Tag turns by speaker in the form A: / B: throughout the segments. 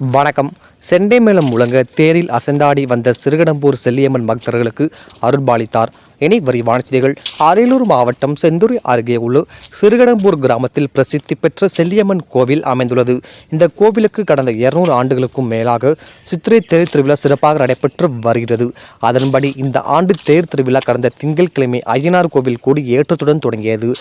A: வணக்கம். செண்டை மேளம் முழங்க தேரில் அசைந்தாடி வந்த சிறுகடம்பூர் செல்லியம்மன் பக்தர்களுக்கு அருள்பாலித்தார் இனி விரிவான செய்திகள். அரியலூர் மாவட்டம் செந்தூரி அருகே உள்ள சிறுகடம்பூர் கிராமத்தில் பிரசித்தி பெற்ற செல்லியம்மன் கோவில் அமைந்துள்ளது. இந்த கோவிலுக்கு கடந்த இருநூறு ஆண்டுகளுக்கும் மேலாக சித்திரை தேர் திருவிழா சிறப்பாக நடைபெற்று வருகிறது. அதன்படி இந்த ஆண்டு தேர் திருவிழா கடந்த திங்கட்கிழமை ஐயனார் கோவில் கூடி ஏற்றத்துடன் தொடங்கியது.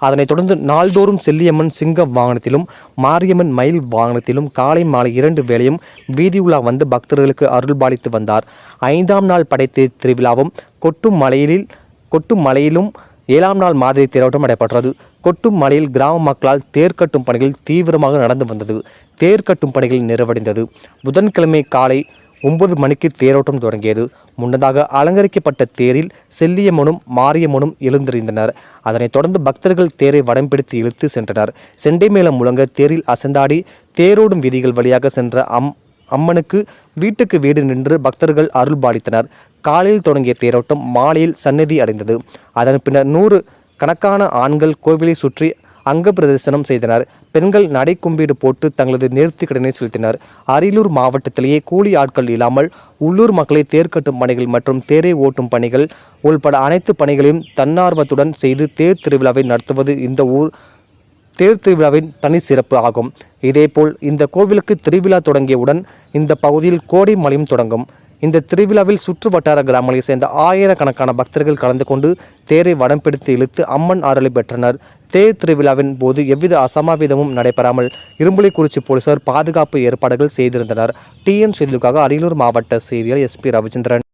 A: அதனைத் தொடர்ந்து நாள்தோறும் செல்லியம்மன் சிங்க வாகனத்திலும் மாரியம்மன் மயில் வாகனத்திலும் காலை மாலை இரண்டு வேளையும் வீதி உலா வந்து பக்தர்களுக்கு அருள்பாலித்து வந்தார். ஐந்தாம் நாள் படைத்து திருவிழாவும் கொட்டும் மலையிலில் கொட்டும் மலையிலும் ஏழாம் நாள் மாதிரி தேரோட்டம் நடைபெற்றது. கொட்டும் மலையில் கிராம மக்களால் தேர் கட்டும் பணிகள் தீவிரமாக நடந்து வந்தது. தேர் கட்டும் பணிகள் நிறைவடைந்தது. புதன்கிழமை காலை ஒன்பது மணிக்கு தேரோட்டம் தொடங்கியது. முன்னதாக அலங்கரிக்கப்பட்ட தேரில் செல்லியம்மனும் மாரியம்மனும் எழுந்திருந்தனர் அதனைத் தொடர்ந்து பக்தர்கள் தேரை வடம் பிடித்து இழுத்து சென்றனர். செண்டை மேளம் முழங்க தேரில் அசந்தாடி தேரோடும் வீதிகள் வழியாக சென்ற அம் அம்மனுக்கு வீட்டுக்கு வீடு நின்று பக்தர்கள் அருள் பாலித்தனர். காலையில் தொடங்கிய தேரோட்டம் மாலையில் சந்நிதி அடைந்தது. அதன் பின்னர் நூறு கணக்கான ஆண்கள் கோவிலை சுற்றி அங்க பிரதர்சனம் செய்தனர். பெண்கள் நடைக்கும்பீடு போட்டு தங்களது நேர்த்தி கடனை செலுத்தினர். அரியலூர் மாவட்டத்திலேயே கூலி ஆட்கள் இல்லாமல் உள்ளூர் மக்களை தேர்கட்டும் பணிகள் மற்றும் தேரை ஓட்டும் பணிகள் உள்பட அனைத்து பணிகளையும் தன்னார்வத்துடன் செய்து தேர் திருவிழாவை நடத்துவது இந்த ஊர் தேர் திருவிழாவின் தனி சிறப்பு ஆகும். இதேபோல் இந்த கோவிலுக்கு திருவிழா தொடங்கியவுடன் இந்த பகுதியில் கோடை மலையும் தொடங்கும். இந்த திருவிழாவில் சுற்று வட்டார கிராமங்களைச் சேர்ந்த ஆயிரக்கணக்கான பக்தர்கள் கலந்து கொண்டு தேரை வடம் பிடித்து இழுத்து அம்மன் ஆறலை பெற்றனர். தேர் திருவிழாவின் போது எவ்வித அசம்பாவிதமும் நடைபெறாமல் இரும்புலிக்குறிச்சி போலீசார் பாதுகாப்பு ஏற்பாடுகள் செய்திருந்தனர். டிஎன் செய்திகளுக்காக அரியலூர் மாவட்ட செய்தியாளர் எஸ்பி ரவிச்சந்திரன்.